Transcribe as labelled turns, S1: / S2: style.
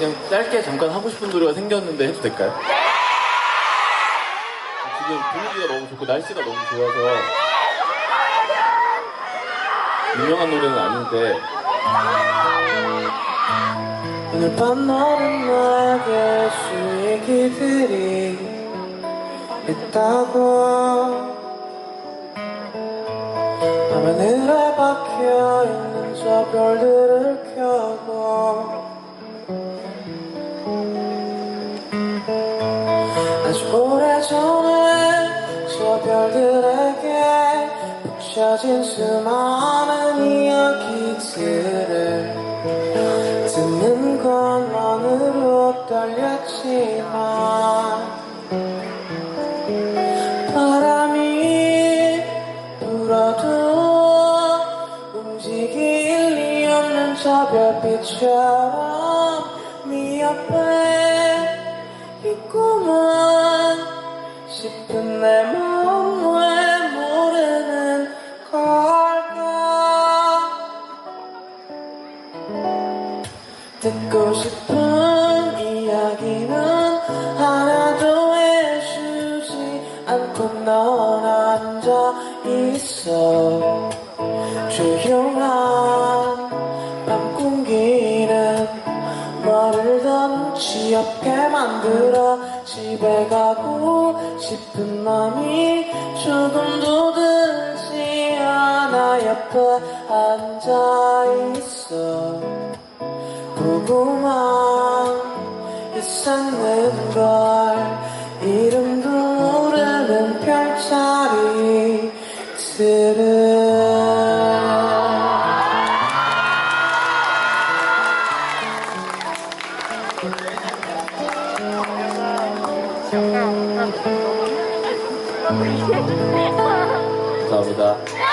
S1: 그냥 짧게 잠깐 하고 싶은 노래가 생겼는데 해도 될까요? 지금 분위기가 너무 좋고 날씨가 너무 좋아서 유명한 노래는 아닌데
S2: 오늘 밤 너는 나에게 줄 얘기들이 있다고 밤하늘에 박혀있는 저 별들을 켜고 오래전에 저 별들에게 붙여진 수많은 이야기들을 듣는 것만으로 떨렸지만 바람이 불어도 움직일 리 없는 저 별빛처럼 네 옆에 싶은 내 마음 왜 모르는 걸까? 듣고 싶은 이야기는 하나도 해주지 않고 넌 앉아 있어. 조용한 밤 공기는 너를 더 눈치 없게 만들어 집에 가고 싶은 맘이 조금도 들지 않아. 옆에 앉아 있어. 보고만 있었는 걸 이름도 모르는 별자리 들은
S1: 감사합니다.